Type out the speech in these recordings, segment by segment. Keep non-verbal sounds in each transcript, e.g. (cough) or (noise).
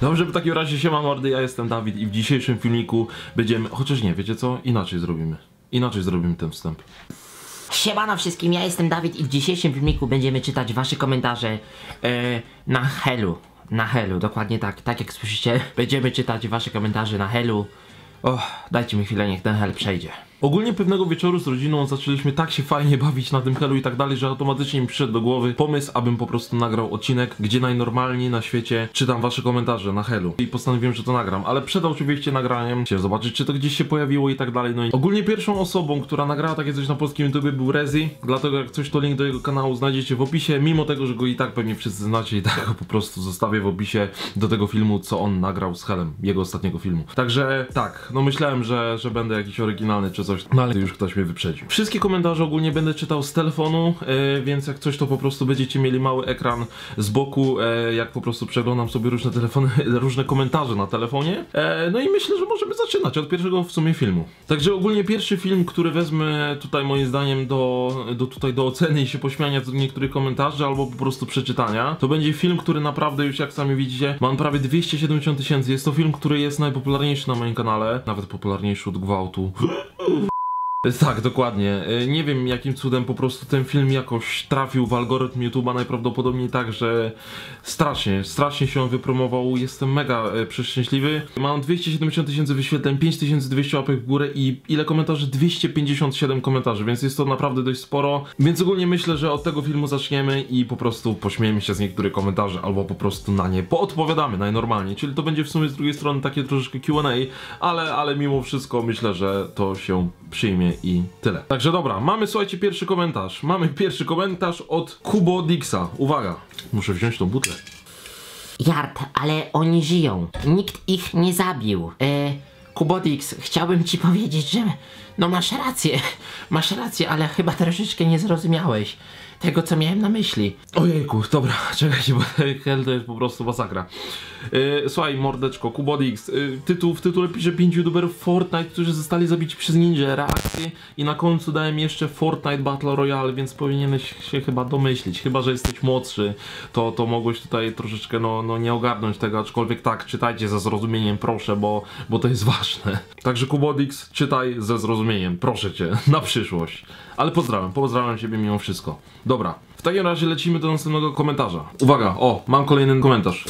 Dobrze, w takim razie siema mordy, ja jestem Dawid i w dzisiejszym filmiku będziemy... Chociaż nie, wiecie co? Inaczej zrobimy. Inaczej zrobimy ten wstęp. Siemano wszystkim, ja jestem Dawid i w dzisiejszym filmiku będziemy czytać wasze komentarze e, na Helu. Na Helu, dokładnie tak, tak jak słyszycie. Będziemy czytać wasze komentarze na Helu. Och, dajcie mi chwilę, niech ten Hel przejdzie. Ogólnie pewnego wieczoru z rodziną zaczęliśmy tak się fajnie bawić na tym helu i tak dalej, że automatycznie mi przyszedł do głowy pomysł, abym po prostu nagrał odcinek, gdzie najnormalniej na świecie czytam wasze komentarze na helu. I postanowiłem, że to nagram, ale przed oczywiście nagraniem chciałem zobaczyć, czy to gdzieś się pojawiło i tak dalej. No i ogólnie pierwszą osobą, która nagrała takie coś na polskim YouTube był Rezi, dlatego jak coś to link do jego kanału znajdziecie w opisie, mimo tego, że go i tak pewnie wszyscy znacie i tak go po prostu zostawię w opisie do tego filmu, co on nagrał z Helem, jego ostatniego filmu. Także tak, no myślałem, że, że będę jakiś oryginalny czy coś, no ale już ktoś mnie wyprzedził. Wszystkie komentarze ogólnie będę czytał z telefonu, e, więc jak coś to po prostu będziecie mieli mały ekran z boku, e, jak po prostu przeglądam sobie różne telefony, (laughs) różne komentarze na telefonie. E, no i myślę, że możemy zaczynać od pierwszego w sumie filmu. Także ogólnie pierwszy film, który wezmę tutaj moim zdaniem do, do tutaj do oceny i się pośmiania z niektórych komentarzy albo po prostu przeczytania, to będzie film, który naprawdę już jak sami widzicie, mam prawie 270 tysięcy. Jest to film, który jest najpopularniejszy na moim kanale, nawet popularniejszy od gwałtu. Tak, dokładnie. Y, Nie wiem jakim cudem po prostu ten film jakoś trafił w algorytm YouTube'a najprawdopodobniej tak, że strasznie, strasznie się on wypromował. Jestem mega e, przeszczęśliwy. Mam 270 tysięcy wyświetleń, 5200 łapek w górę i ile komentarzy? 257 komentarzy, więc jest to naprawdę dość sporo. Więc ogólnie myślę, że od tego filmu zaczniemy i po prostu pośmiejemy się z niektórych komentarzy albo po prostu na nie poodpowiadamy najnormalniej. Czyli to będzie w sumie z drugiej strony takie troszeczkę Q&A, ale, ale mimo wszystko myślę, że to się przyjmie i tyle. Także dobra, mamy słuchajcie pierwszy komentarz. Mamy pierwszy komentarz od Kubo Dixa. Uwaga, muszę wziąć tą butlę. Jart, ale oni żyją. Nikt ich nie zabił. E, Kubodix, chciałbym ci powiedzieć, że no masz rację. Masz rację, ale chyba troszeczkę nie zrozumiałeś tego, co miałem na myśli. Ojejku, dobra, (laughs) czekajcie, bo hell to jest po prostu masakra. Yy, słuchaj, mordeczko, Kubodix, yy, tytuł, w tytule pisze 5 youtuberów Fortnite, którzy zostali zabici przez ninja, reakcje i na końcu dałem jeszcze Fortnite Battle Royale, więc powinieneś się chyba domyślić, chyba, że jesteś młodszy, to, to mogłeś tutaj troszeczkę, no, no nie ogarnąć tego, aczkolwiek tak, czytajcie ze zrozumieniem, proszę, bo, bo to jest ważne. Także Kubodix, czytaj ze zrozumieniem, proszę cię, na przyszłość. Ale pozdrawiam, pozdrawiam ciebie mimo wszystko. Dobra, w takim razie lecimy do następnego komentarza. Uwaga, o, mam kolejny komentarz.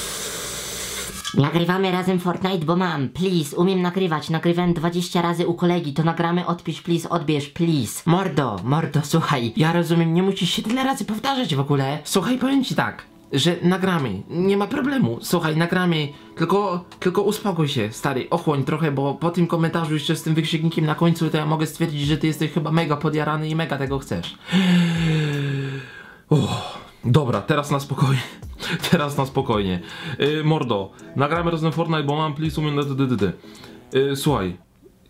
Nagrywamy razem Fortnite, bo mam. Please, umiem nagrywać. Nagrywałem 20 razy u kolegi, to nagramy odpisz, please, odbierz, please. Mordo, mordo, słuchaj. Ja rozumiem, nie musisz się tyle razy powtarzać w ogóle. Słuchaj, powiem ci tak. Że nagramy, nie ma problemu. Słuchaj, nagramy, tylko, tylko uspokój się, stary, ochłoń trochę, bo po tym komentarzu jeszcze z tym wykrzyknikiem na końcu, to ja mogę stwierdzić, że ty jesteś chyba mega podjarany i mega tego chcesz. (sighs) Uff, dobra, teraz na spokojnie. (laughs) Teraz na spokojnie. Yy, mordo, nagramy razem Fortnite, bo mam umiem dd. Yy, słuchaj,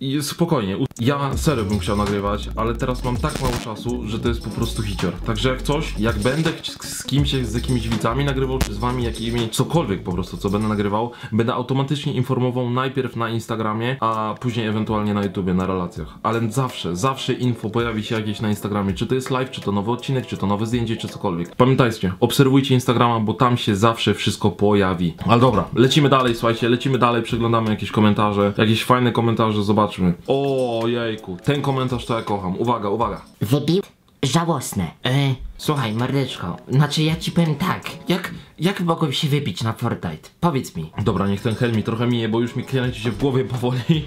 i spokojnie. Ja serio bym chciał nagrywać, ale teraz mam tak mało czasu, że to jest po prostu hicior. Także jak coś, jak będę z kimś, z jakimiś widzami nagrywał, czy z wami, jakimi, cokolwiek po prostu, co będę nagrywał, będę automatycznie informował najpierw na Instagramie, a później ewentualnie na YouTubie, na relacjach. Ale zawsze, zawsze info pojawi się jakieś na Instagramie, czy to jest live, czy to nowy odcinek, czy to nowe zdjęcie, czy cokolwiek. Pamiętajcie, obserwujcie Instagrama, bo tam się zawsze wszystko pojawi. Ale dobra, lecimy dalej, słuchajcie, lecimy dalej, przeglądamy jakieś komentarze, jakieś fajne komentarze, zobaczmy. Ojejku, ten komentarz to ja kocham. Uwaga, uwaga. Wybił? Żałosne. E, słuchaj, mordeczko, znaczy ja ci powiem tak. Jak, jak mogłem się wybić na Fortnite? Powiedz mi. Dobra, niech ten hel mi trochę mije, bo już mi kręci się w głowie powoli.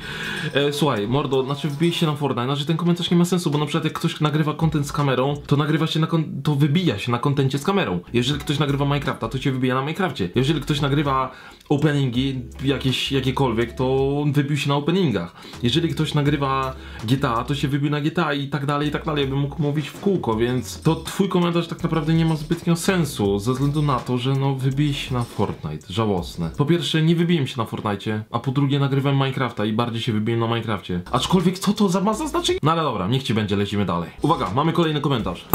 E, słuchaj, mordo, znaczy wbij się na Fortnite, znaczy ten komentarz nie ma sensu, bo na przykład jak ktoś nagrywa content z kamerą, to nagrywa się na to wybija się na kontencie z kamerą. Jeżeli ktoś nagrywa Minecrafta, to cię wybija na Minecrafcie. Jeżeli ktoś nagrywa openingi jakieś, jakiekolwiek, to wybił się na openingach. Jeżeli ktoś nagrywa GTA, to się wybił na GTA i tak dalej, i tak dalej, bym mógł mówić w kółko, więc to twój komentarz tak naprawdę nie ma zbytnio sensu, ze względu na to, że no wybij się na Fortnite, żałosne. Po pierwsze, nie wybiłem się na Fortnite, a po drugie nagrywam Minecrafta i bardziej się wybiłem na Minecrafcie. Aczkolwiek co to za ma znaczenie? No ale dobra, niech ci będzie, lecimy dalej. Uwaga, mamy kolejny komentarz.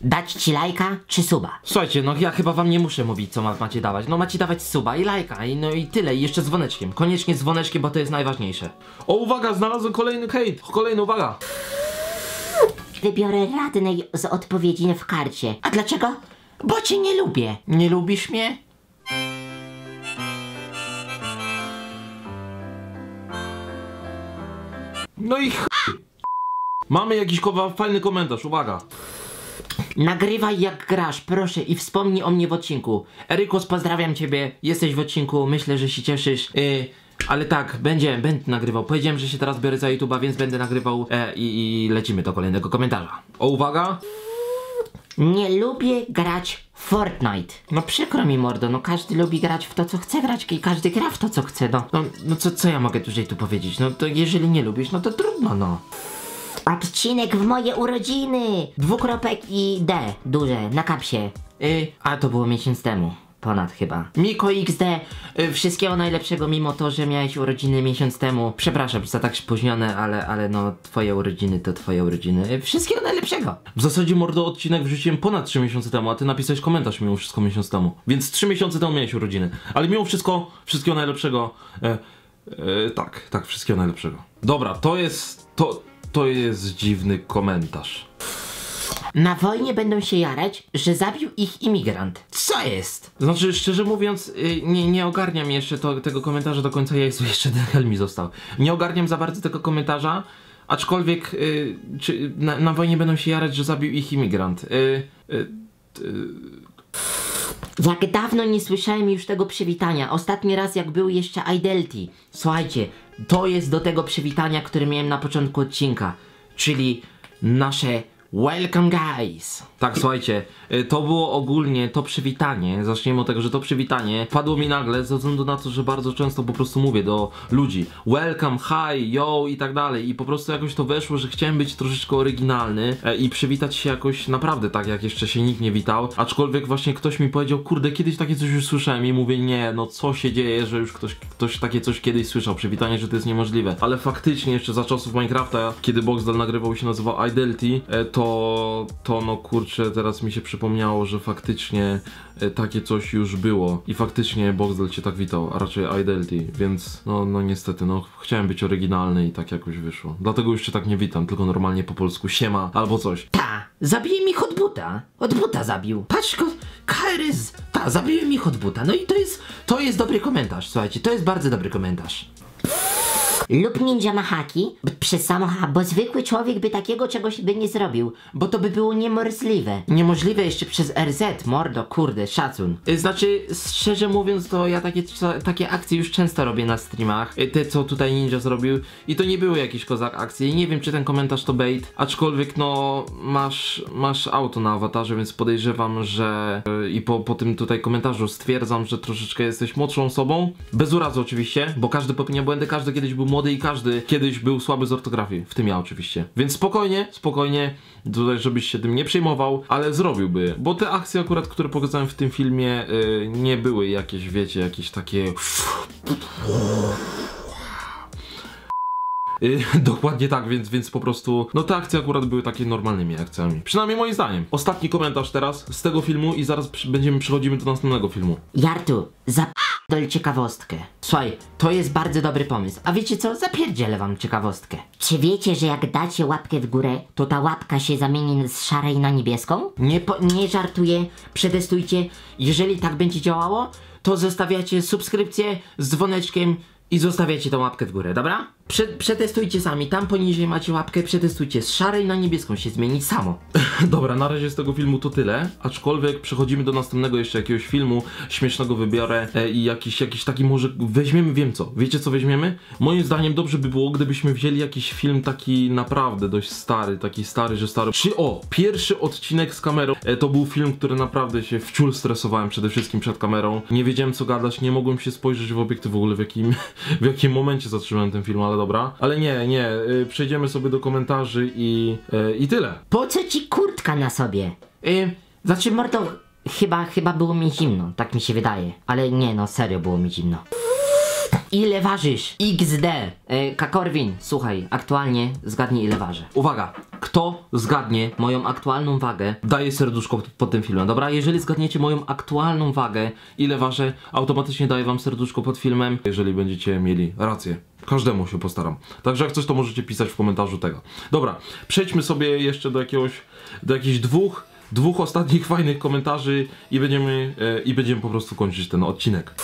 Dać ci lajka czy suba? Słuchajcie, no ja chyba wam nie muszę mówić, co ma, macie dawać. No macie dawać suba i lajka, i no i tyle, i jeszcze dzwoneczkiem. Koniecznie dzwoneczkiem, bo to jest najważniejsze. O, uwaga, znalazłem kolejny hejt, kolejny, uwaga. Wybiorę radnej z odpowiedzi w karcie. A dlaczego? Bo cię nie lubię. Nie lubisz mnie? No i ch... Mamy jakiś fajny komentarz, uwaga. Nagrywaj jak grasz, proszę i wspomnij o mnie w odcinku. Erykos, pozdrawiam ciebie, jesteś w odcinku, myślę, że się cieszysz. Yy ale tak, będzie, będę nagrywał. Powiedziałem, że się teraz biorę za YouTube'a, więc będę nagrywał e, i, i lecimy do kolejnego komentarza. O, uwaga. Nie lubię grać w Fortnite. No przykro mi mordo, no każdy lubi grać w to co chce grać i każdy gra w to co chce, no. No, no co, co ja mogę dłużej tu powiedzieć? No to jeżeli nie lubisz, no to trudno, no. Odcinek w moje urodziny! Dwukropek i D, duże, na kapsie. Yy, A to było miesiąc temu. Ponad chyba. Miko XD, y, wszystkiego najlepszego mimo to, że miałeś urodziny miesiąc temu. przepraszam za tak spóźnione, ale, ale no, twoje urodziny to twoje urodziny. Wszystkiego najlepszego! W zasadzie mordo odcinek wrzuciłem ponad 3 miesiące temu, a ty napisałeś komentarz mimo wszystko miesiąc temu. Więc 3 miesiące temu miałeś urodziny. Ale mimo wszystko, wszystkiego najlepszego. E, e, tak, tak, wszystkiego najlepszego. Dobra, to jest. To, to jest dziwny komentarz. Na wojnie będą się jarać, że zabił ich imigrant. Co jest? Znaczy, szczerze mówiąc, yy, nie, nie ogarniam jeszcze to, tego komentarza do końca. Jezu, (laughs) jeszcze ten hel mi został. Nie ogarniam za bardzo tego komentarza, aczkolwiek yy, czy na, na wojnie będą się jarać, że zabił ich imigrant. Yy, yy, Jak dawno nie słyszałem już tego przywitania. Ostatni raz jak był jeszcze Idelty. Słuchajcie, to jest do tego przywitania, które miałem na początku odcinka, czyli nasze Welcome guys! Tak, słuchajcie, y, to było ogólnie to przywitanie. Zacznijmy od tego, że to przywitanie padło mi nagle ze względu na to, że bardzo często po prostu mówię do ludzi welcome, hi, yo i tak dalej. I po prostu jakoś to weszło, że chciałem być troszeczkę oryginalny e, i przywitać się jakoś naprawdę tak, jak jeszcze się nikt nie witał. Aczkolwiek właśnie ktoś mi powiedział, kurde, kiedyś takie coś już słyszałem i mówię, nie, no co się dzieje, że już ktoś, ktoś takie coś kiedyś słyszał. Przywitanie, że to jest niemożliwe. Ale faktycznie jeszcze za czasów Minecrafta, kiedy Boxdel nagrywał się nazywał Idelty, e, to, to no kurczę, teraz mi się przypomniało, że faktycznie e, takie coś już było. I faktycznie Boxdel cię tak witał, a raczej Idelty, więc no, no niestety, no chciałem być oryginalny i tak jakoś wyszło. Dlatego już cię tak nie witam, tylko normalnie po polsku siema albo coś. Ta, zabiłem ich od buta. Od buta zabił. Patrz, ko- KRS, ta, zabiłem ich od buta. No i to jest, to jest dobry komentarz, słuchajcie, to jest bardzo dobry komentarz. Lub ninja ma haki, b- przez samo ha, bo zwykły człowiek by takiego czegoś by nie zrobił, bo to by było niemożliwe. Niemożliwe jeszcze przez RZ, mordo, kurde, szacun. Y, Znaczy, szczerze mówiąc, to ja takie, takie akcje już często robię na streamach. Y, Te, co tutaj Ninja zrobił. I to nie były jakieś kozak akcje. Nie wiem, czy ten komentarz to bait. Aczkolwiek, no, masz, masz auto na awatarze, więc podejrzewam, że... y, I po, po tym tutaj komentarzu stwierdzam, że troszeczkę jesteś młodszą osobą. Bez urazy oczywiście, bo każdy popełnia błędy, każdy kiedyś był młody i każdy kiedyś był słaby z ortografii. W tym ja oczywiście. Więc spokojnie, spokojnie. Tutaj, żebyś się tym nie przejmował, ale zrobiłby. Bo te akcje akurat, które pokazałem w tym filmie, y, nie były jakieś, wiecie, jakieś takie... Y, (laughs) Dokładnie tak, więc, więc po prostu, no te akcje akurat były takie normalnymi akcjami. Przynajmniej moim zdaniem. Ostatni komentarz teraz z tego filmu i zaraz przy, będziemy przechodzimy do następnego filmu. Jartu, zapierdol ciekawostkę. Słuchaj, to jest bardzo dobry pomysł. A wiecie co? Zapierdzielę wam ciekawostkę. Czy wiecie, że jak dacie łapkę w górę, to ta łapka się zamieni z szarej na niebieską? Nie, po, nie żartuję, przetestujcie. Jeżeli tak będzie działało, to zostawiacie subskrypcję z dzwoneczkiem i zostawiacie tą łapkę w górę, dobra? Prze, przetestujcie sami, tam poniżej macie łapkę, przetestujcie. Z szarej na niebieską się zmieni samo. (laughs) Dobra, na razie z tego filmu to tyle, aczkolwiek przechodzimy do następnego jeszcze jakiegoś filmu, śmiesznego wybiorę e, i jakiś, jakiś taki może weźmiemy, wiem co, wiecie co weźmiemy? Moim zdaniem dobrze by było, gdybyśmy wzięli jakiś film taki naprawdę dość stary, taki stary, że stary. Czy o, pierwszy odcinek z kamerą, e, to był film, który naprawdę się wciul stresowałem przede wszystkim przed kamerą, nie wiedziałem co gadać, nie mogłem się spojrzeć w obiektyw w ogóle w jakim, w jakim momencie zatrzymałem ten film, ale dobra. Ale nie, nie, e, przejdziemy sobie do komentarzy i, e, i tyle. Po co ci kurtka na sobie? Yy, Znaczy, mordo, chyba, chyba było mi zimno, tak mi się wydaje. Ale nie no, serio było mi zimno. Ile ważysz? XD. Yy, Kakorwin, słuchaj, aktualnie zgadnij ile ważę. Uwaga, kto zgadnie moją aktualną wagę, daje serduszko pod- tym filmem, dobra? Jeżeli zgadniecie moją aktualną wagę, ile ważę, automatycznie daję wam serduszko pod filmem. jeżeli będziecie mieli rację. Każdemu się postaram. Także jak coś, to możecie pisać w komentarzu tego. Dobra, przejdźmy sobie jeszcze do jakiegoś, do jakichś dwóch, dwóch ostatnich fajnych komentarzy i będziemy, e, i będziemy po prostu kończyć ten odcinek.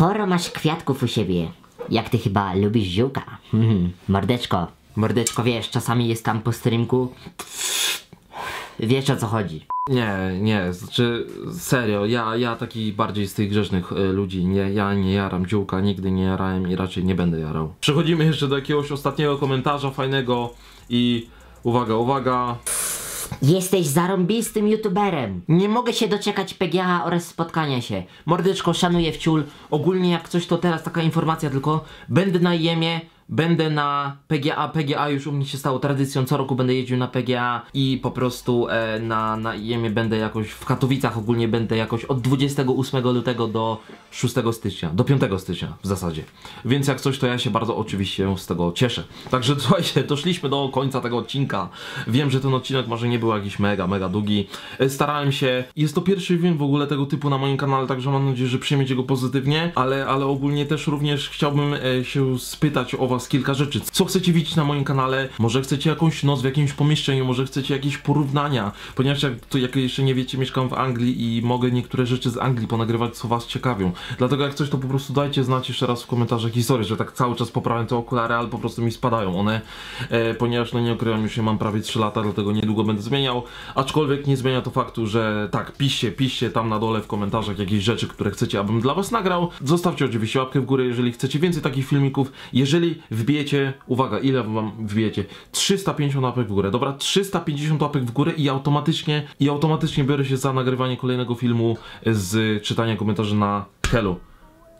Sporo masz kwiatków u siebie. Jak ty chyba lubisz ziółka? Hmm, mordeczko, mordeczko, wiesz, czasami jest tam po streamku. Wiesz o co chodzi. Nie, nie, znaczy serio, ja, ja taki bardziej z tych grzecznych y, ludzi, nie, ja nie jaram dziółka, nigdy nie jarałem i raczej nie będę jarał. Przechodzimy jeszcze do jakiegoś ostatniego komentarza fajnego i uwaga, uwaga. Jesteś zarąbistym youtuberem. Nie mogę się doczekać PGA oraz spotkania się. Mordeczko, szanuję wciul, ogólnie jak coś to teraz taka informacja tylko, będę na IEMie, będę na PGA, PGA już u mnie się stało tradycją, co roku będę jeździł na PGA i po prostu e, na, na IEMie będę jakoś, w Katowicach ogólnie będę jakoś od 28 lutego do 6 stycznia, do 5 stycznia w zasadzie. Więc jak coś, to ja się bardzo oczywiście z tego cieszę. Także (laughs) słuchajcie, doszliśmy do końca tego odcinka. Wiem, że ten odcinek może nie był jakiś mega, mega długi. E, Starałem się. Jest to pierwszy film w ogóle tego typu na moim kanale, także mam nadzieję, że przyjmiecie go pozytywnie, ale, ale ogólnie też również chciałbym e, się spytać o was kilka rzeczy. Co chcecie widzieć na moim kanale? Może chcecie jakąś noc w jakimś pomieszczeniu, może chcecie jakieś porównania, ponieważ jak, to, jak jeszcze nie wiecie, mieszkam w Anglii i mogę niektóre rzeczy z Anglii ponagrywać, co was ciekawią. Dlatego jak coś, to po prostu dajcie znać jeszcze raz w komentarzach historię, że tak cały czas poprawiam te okulary, ale po prostu mi spadają one, e, ponieważ no nie ukrywam, już je mam prawie 3 lata, dlatego niedługo będę zmieniał, aczkolwiek nie zmienia to faktu, że tak, piszcie, piszcie tam na dole w komentarzach jakieś rzeczy, które chcecie, abym dla was nagrał. Zostawcie oczywiście łapkę w górę, jeżeli chcecie więcej takich filmików. Jeżeli wbijecie, uwaga, ile wam wbijecie? 350 łapek w górę, dobra? 350 łapek w górę i automatycznie, i automatycznie biorę się za nagrywanie kolejnego filmu z czytania komentarzy na Hello.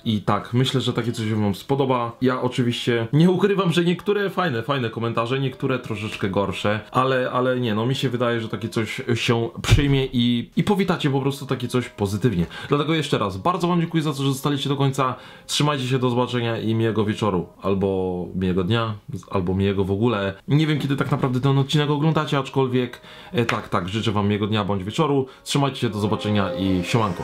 I tak, myślę, że takie coś się wam spodoba. Ja oczywiście nie ukrywam, że niektóre fajne, fajne komentarze, niektóre troszeczkę gorsze, ale, ale nie, no mi się wydaje, że takie coś się przyjmie i, i powitacie po prostu takie coś pozytywnie. Dlatego jeszcze raz, bardzo wam dziękuję za to, że zostaliście do końca. Trzymajcie się, do zobaczenia i miłego wieczoru, albo miłego dnia, albo miłego w ogóle. Nie wiem, kiedy tak naprawdę ten odcinek oglądacie, aczkolwiek e, tak, tak, życzę wam miłego dnia bądź wieczoru. Trzymajcie się, do zobaczenia i siemanko.